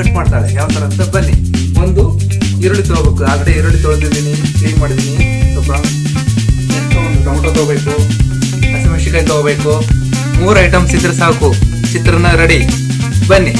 Cut ಮಾಡ್ತಾಳೆ ಯಾವ ಥರ ಅಂತ ಬನ್ನಿ. ಒಂದು ಈರುಳ್ಳಿ ತೊಗೋಬೇಕು ಆಗಡೆ ಈರುಳ್ಳಿ ತೊಳೆದಿದ್ದೀನಿ ಕ್ಲೀನ್ ಮಾಡಿದ್ದೀನಿ. ಸ್ವಲ್ಪ ಒಂದು ಟೊಮೊಟೊ ತೊಗೋಬೇಕು ಹಸಿಮೆಣಸಿಕಾಯಿ ತೊಗೋಬೇಕು ಮೂರು ಐಟಮ್ಸ್ ಇದ್ರೆ ಸಾಕು. ಚಿತ್ರನ ರೆಡಿ ಬನ್ನಿ.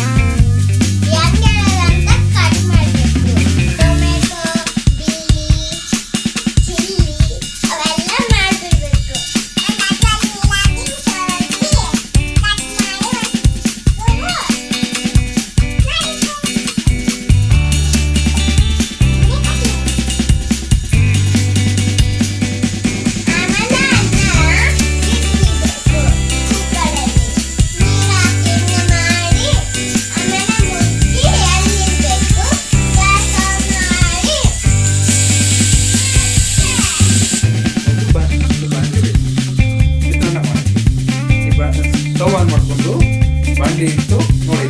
ನೋಡಿ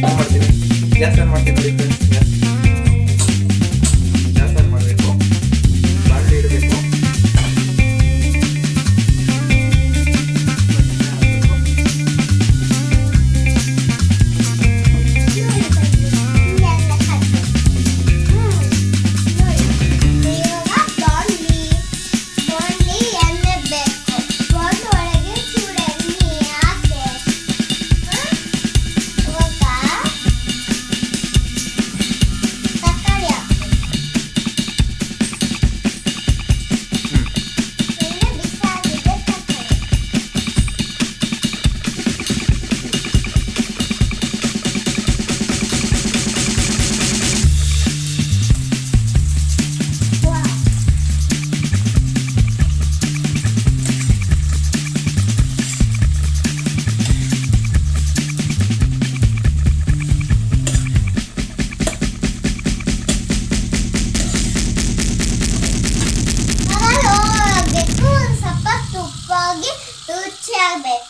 ಆನ್ ಮಾಡ್ತೀನಿ ಗ್ಯಾಸ್ ಆನ್ ಮಾಡ್ತೀನಿ ನೋಡಿ vez.